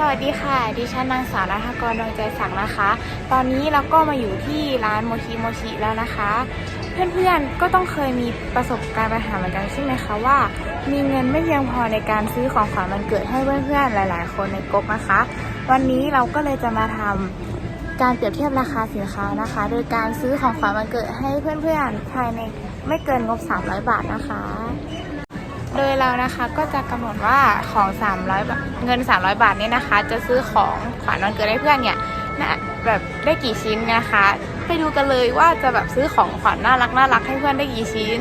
สวัสดีค่ะ ดิฉันนางสาวนัทกรดวงใจศักดิ์นะคะ ตอนนี้เราก็มาอยู่ที่ร้านโมชิโมชิแล้วนะคะ เพื่อนๆ ก็ต้องเคยมีประสบการณ์ปัญหาเหมือนกันใช่ไหมคะว่า มีเงินไม่เพียงพอในการซื้อของขวัญวันเกิดให้เพื่อนๆ หลาย ๆ คนในกลุ่มนะคะ วันนี้เราก็เลยจะมาทำการเปรียบเทียบราคาสินค้านะคะ โดยการซื้อของขวัญวันเกิดให้เพื่อนๆ ภายในไม่เกินงบ 300 บาทนะคะ โดยเรานะคะก็จะกำหนดว่าของ 300บาทเงิน 300 บาทเนี่ยนะคะ จะซื้อของขวัญวันเกิดให้เพื่อนเนี่ยนะแบบได้กี่ชิ้นนะคะ ไปดูกันเลยว่าจะแบบซื้อของขวัญน่ารักน่ารักให้เพื่อนได้กี่ชิ้น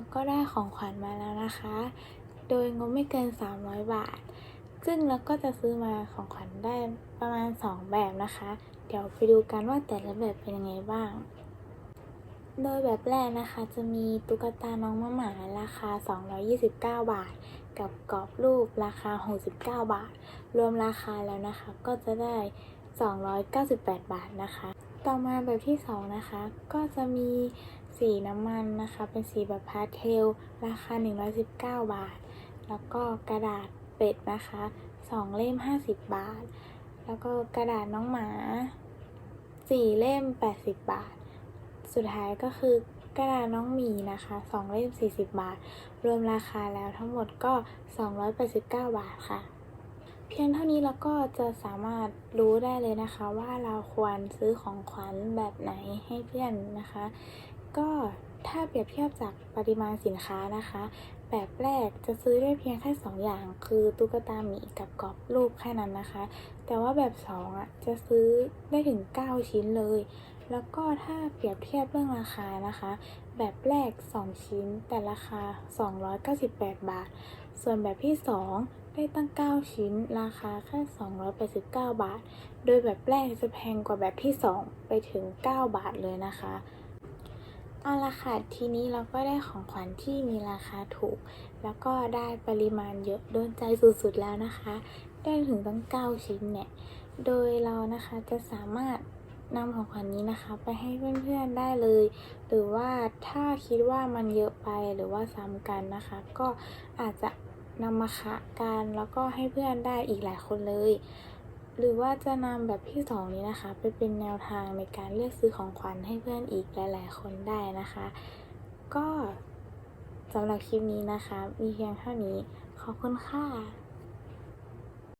ตอนนี้เราก็ได้ของขวัญมาแล้วนะคะ โดยงบไม่เกิน 300 บาท ซึ่งเราก็จะซื้อมาของขวัญได้ประมาณ 2 แบบนะคะ เดี๋ยวไปดูกันว่าแต่ละแบบเป็นยังไงบ้าง โดยแบบแรกนะคะจะมีตุ๊กตาน้องมะหมาราคา 229 บาท กับกรอบรูปราคา 69 บาท รวมราคาแล้วนะคะก็จะได้ 298 บาทนะคะ ต่อมาแบบที่ 2 นะคะ ก็จะมีสีน้ำมันนะคะ เป็นสีแบบพาสเทล ราคา 119 บาท แล้วก็กระดาษเป็ดนะคะ 2 เล่ม 50 บาท แล้วก็กระดาษน้องหมา 4 เล่ม 80 บาท สุดท้ายก็คือกระดาษน้องหมีนะคะ 2 เล่ม 40 บาท รวมราคาแล้วทั้งหมดก็ 289 บาทค่ะ เพียงเท่านี้เราก็จะสามารถรู้ได้เลยนะคะว่าเราควรซื้อของขวัญแบบไหนให้เพื่อนนะคะ ก็ถ้าเปรียบเทียบจากปริมาณสินค้านะคะ แบบแรกจะซื้อได้เพียงแค่ 2 อย่าง คือตุ๊กตาหมีกับกรอบรูปแค่นั้นนะคะ แต่ว่าแบบ2อะจะซื้อได้ถึง 9 ชิ้นเลย แล้วก็ถ้าเปรียบเทียบเรื่องราคานะคะ แบบแรก 2 ชิ้นแต่ราคา 298 บาท ส่วนแบบที่ 2 ได้ตั้ง 9 ชิ้น ราคาแค่ 289 บาท โดยแบบแรกจะแพงกว่าแบบที่ 2 ไปถึง 9 บาทเลยนะคะเอาละค่ะทีนี้เราก็ได้ของขวัญที่มีราคาถูก แล้วก็ได้ปริมาณเยอะโดนใจสุดๆแล้วนะคะ ได้ถึงตั้ง 9 ชิ้นเนี่ย โดยเรานะคะจะสามารถนำของขวัญนี้นะคะ ไปให้เพื่อนๆได้เลย หรือว่าถ้าคิดว่ามันเยอะไปหรือว่าซ้ำกันนะคะ ก็อาจจะ นำมาคะกันแล้วก็ให้เพื่อนได้อีกหลายคนเลย หรือว่าจะนำแบบที่สองนี้นะคะ ไปเป็นแนวทางในการเลือกซื้อของขวัญให้เพื่อนอีกหลาย ๆ คนได้นะคะ ก็สำหรับคลิปนี้นะคะ มีเพียงเท่านี้ ขอบคุณค่ะ